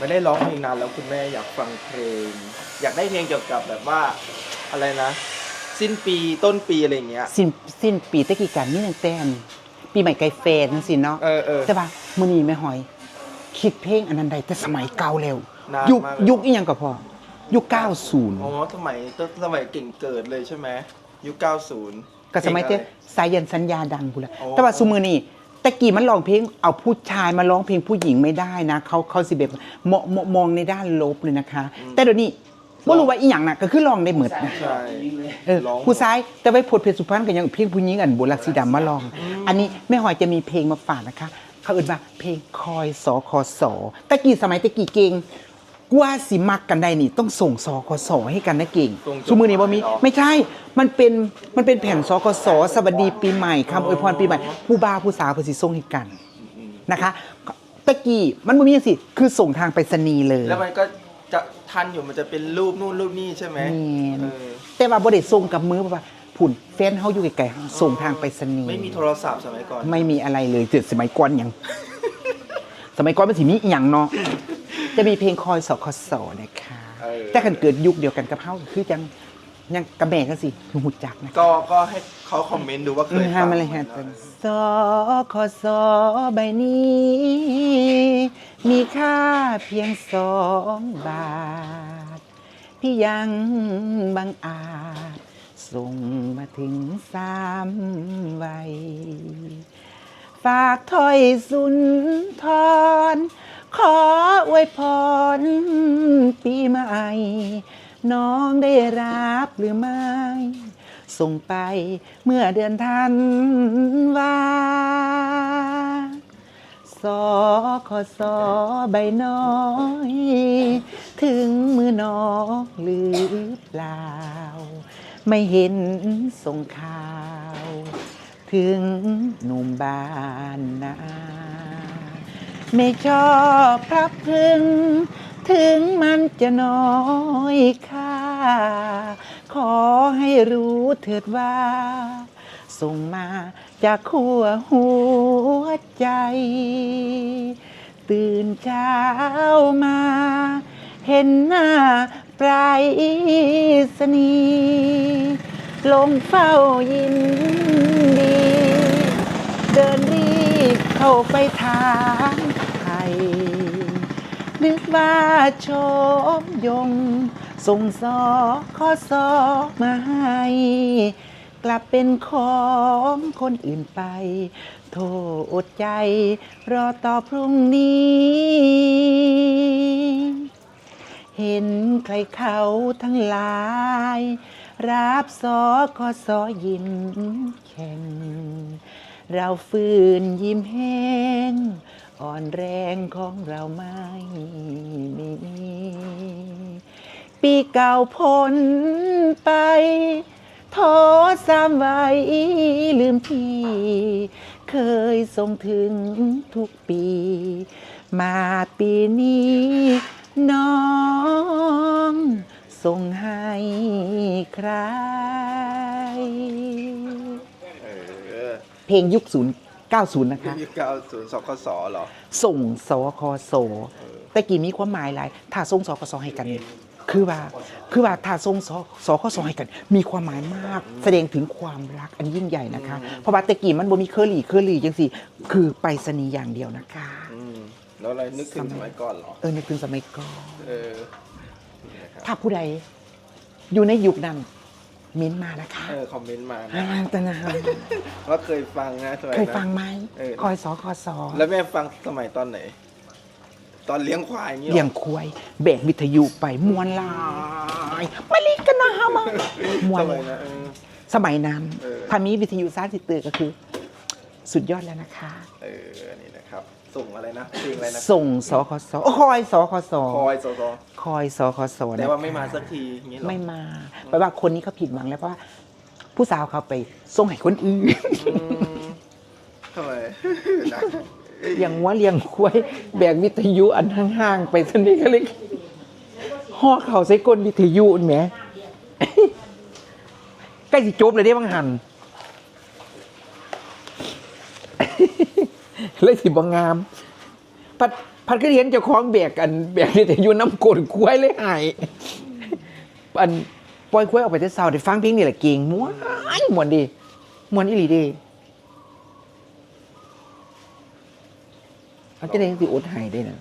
ไม่ได้ร้องเพลงนานแล้วคุณแม่อยากฟังเพลง อยากได้เพลงเกี่ยวกับแบบว่าอะไรนะ สิ้นปีต้นปีอะไรอย่างเงี้ย สิ้นสิ้นปีตะกี้กันนี่ตั้งแต่อันปีใหม่ไกลเฟนจังซี่เนาะเออเออ แต่ว่ามื้อนี้แม่หอย คิดเพลงอันนั้นได้แต่สมัยเก่าแล้ว นานยุคมากเลย ยุคอีหยังก็พอยุค90อ๋อสมัยต้นสมัยเก่งเกิดเลยใช่ไหมยุค90 ก็สมัยเพลเต้งอะไรสายันสัญญาดังพูนละอ๋อแต่ว่าซุมือนี่ ตะกี้มันร้องเพลงเอาผู้ชายมาร้องเพลงผู้หญิงไม่ได้นะเขาเขาสิแบบมองมองมองในด้านลบเลยนะคะ แต่เดี๋ยวนี้ไม่รู้ว่าอีหยังน่ะก็คือร้องได้หมดนะใช่เออร้องผู้ชายแต่ไว้พดเพชรสุพรรณก็ยังเพลงผู้หญิงอันบุรักสีดำมาลอง อันนี้แม่หอยจะมีเพลงมาฝากนะคะเขาเอ่นว่าเพลงคอยสอคอสอตะกี้สมัยตะกี้เก่ง กว่าสิมักกันได้นี่ต้องส่งสอคอสอให้กันนะเก่งส่งจดซุมือนี้บ่มีหมายเหรอไม่ใช่ มันเป็นมันเป็นแผ่นสอคอสอสวัสดีปีใหม่คำอวยพรปีใหม่ ผู้บ่าวผู้สาวเพิ่นสิส่งให้กันนะคะตะกี้มันบ่มีจังซี่คือส่งทางไปรษณีย์เลย แล้วมันก็จะทันอยู่มันจะเป็นรูปนู่นรูปนี่ใช่ไหมแม่น เออแต่ว่าบ่ได้ส่งกับมือเพราะว่าผุ่นแฟนเฮาอยู่ไกลๆส่งทางไปรษณีย์ ไม่มีโทรศัพท์สมัยก่อน ไม่มีอะไรเลยเจ็ดสมัยก่อนหยังสมัยก่อนมันสิมีอหย่างเนาะ จะมีเพลงคอยสคสนะคะ เออ แต่คันเกิดยุคเดียวกันกับเฮาคือจังยังกระแม่กันสิคือหูจักนะ ก็ก็ให้เขาคอมเมนต์ดูว่าเคยห้าฟังมาไหเลยฮะเนอะสคสใบนี้ มีค่าเพียงสองบาท พี่ยังบังอาจส่งมาถึงสามวัย ฝากถ้อยสุนทร ขออวยพรปีใหม่ น้องได้รับหรือไม่ ส่งไปเมื่อเดือนธันวาสอขอสอใบน้อย ถึงมือน้องหรือเปล่า ไม่เห็นส่งข่าว ถึงหนุ่มบ้านนา ไม่ชอบพระพึง ถึงมันจะน้อยค่า ขอให้รู้เถิดว่า ส่งมาจากขั้วหัวใจ ตื่นเช้ามา เห็นหน้าปลายสนีลงเฝ้ายินดี เดินรีบเข้าไปถาม ว่าโชมยง ส่งสอข้อสอมาให้ กลับเป็นของคนอื่นไป โทษอดใจ รอต่อพรุ่งนี้ เห็นใครเขาทั้งหลาย รับสอขอสอยิ้มแข่งเราฝืนยิ้มแห้ง อ่อนแรงของเราไม่มีปีเก่าพ้นไปโทษสามไว้ลืมที่ เคยส่งถึงทุกปี มาปีนี้น้องส่งให้ใคร เพลงยุคศูนย์ เก้าศูนย์นะคะยุคเก้าศูนย์สคสเหรอ ส่งสคสแต่กี่มีความหมายหลายถ้าส่งสคสให้กันคือว่าคือว่าถ้าส่งสสคสให้กัน มีความหมายมาก แสดงถึงความรักอันยิ่งใหญ่นะคะ เพราะว่าแต่กี้มันบ่มีเคอรี่เคอรี่จังสิคือไปรษณีย์อย่างเดียวนะคะ อืม แล้วอะไรนึกถึงสมัยก่อนเหรอ เออนึกถึงสมัยก่อน เออนี่นะครับถ้าผู้ใดอยู่ในยุคนั้น มิ้นต์มานะคะเออคอมเมนต์มานะอ่าแต่นะว่าเคยฟังนะสมัยเคยนั้นฟังไหมเออ คอยสคสแล้วแม่ฟังสมัยตอนไหน ตอนเลี้ยงควายอย่างงี้หรอ เลี้ยงควายแบกวิทยุไปมวนหลายมาลีกันนะฮะมาม่วนสมัยนั้นเออ สมัยนั้นเออ ถ้ามีวิทยุซาสิเตอร์ก็คือ สุดยอดแล้วนะคะ เออนี่นะครับ ส่งอะไรนะเพลงอะไรนะส่งสคสโอ้คอยสคสคอยโซโซคอยสคสแต่นะคะว่าไม่มาสักทีอย่างงี้หรอไม่มาแปลว่าคนนี้เขาผิดหวังแล้วเพราะว่าผู้สาวเขาไปส่งให้คนอื่นอืมทำไมนะเลี้ยงวัวเลี้ยงควายแบกวิทยุอันห่างๆไปสนิทก็เลยห่อเขาใส่ก้นวิทยุนั่นแหมใกล้สิจบเลยได้บางหัน เลยสิบงาม พัดพัดก็เห็นเจ้าของแบกกันแบกนี่แต่อยู่น้ำกลนควายเลยหายอันปล่อยควายออกไปแต่เช้าได้ฟังเพลงนี่แหละเก่งม้วนม่วนดีม่วนอีหลีเดีเอาจะได้สิอดใหายได้นะ